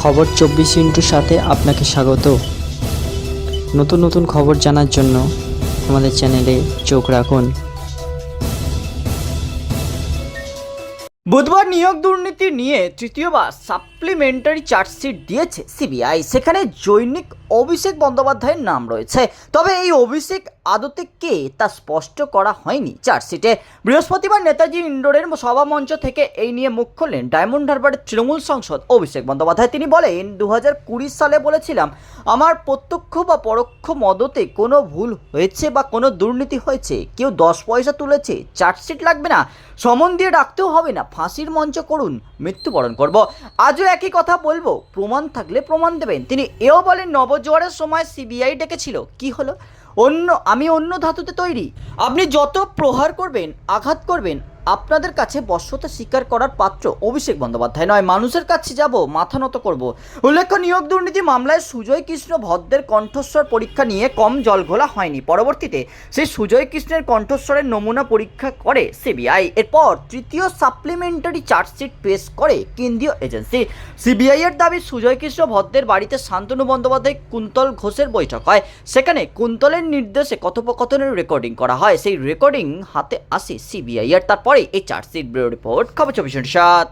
খবর চব্বিশ ইন্টুর সাথে আপনাকে স্বাগত। নতুন নতুন খবর জানার জন্য আমাদের চ্যানেলে চোখ রাখুন। বুধবার নিয়োগ দুর্নীতি নিয়ে তৃতীয়বার সাপ্লিমেন্টারি চার্জশিট দিয়েছে সিবিআই। সেখানে জৈনিক অভিষেক বন্দ্যোপাধ্যায়ের নাম রয়েছে। তবে এই অভিষেক আদতে কে তা স্পষ্ট করা হয়নি চার্জশিটে। বৃহস্পতিবার নেতাজি ইন্ডোরের সভামঞ্চ থেকে এই নিয়ে মুখ খুললেন ডায়মন্ড হারবারের তৃণমূল সংসদ অভিষেক বন্দ্যোপাধ্যায়। তিনি বলেন দু সালে বলেছিলাম, আমার প্রত্যক্ষ বা পরোক্ষ মদতে কোনো ভুল হয়েছে বা কোনো দুর্নীতি হয়েছে। কেউ দশ পয়সা তুলেছে, চার্জশিট লাগবে না, সমন দিয়ে ডাকতেও হবে না, ফাঁসির মঞ্চ করুন, মৃত্যুবরণ করব। আজও একই কথা বলব, প্রমাণ থাকলে প্রমাণ দেবেন। তিনি এও বলেন নবজোয়ারের সময় সিবিআই ডেকেছিল। কি হলো? অন্য, আমি অন্য ধাতুতে তৈরি। আপনি যত প্রহার করবেন, আঘাত করবেন আপনাদের কাছে বশ্যতা স্বীকার করার পাত্র অভিষেক বন্দ্যোপাধ্যায় নয়। মানুষের কাছে যাব, মাথা নত করব। উল্লেখ্য, নিয়োগ দুর্নীতি মামলায় সুজয় কৃষ্ণ ভদ্রের কণ্ঠস্বর পরীক্ষা নিয়ে কম জলঘোলা হয়নি। পরবর্তীতে সেই সুজয় কৃষ্ণের কণ্ঠস্বরের নমুনা পরীক্ষা করে সিবিআই। এরপর তৃতীয় সাপ্লিমেন্টারি চার্জশিট পেশ করে কেন্দ্রীয় এজেন্সি। সিবিআই এর দাবি, সুজয় কৃষ্ণ ভদ্রের বাড়িতে শান্তনু বন্দ্যোপাধ্যায় কুন্তল ঘোষের বৈঠক হয়। সেখানে কুন্তলের নির্দেশে কথোপকথনের রেকর্ডিং করা হয়। সেই রেকর্ডিং হাতে আসে সিবিআই এর। তারপরে এই চার্জশিট ব্যুরো রিপোর্ট খবর চব্বিশ সাত।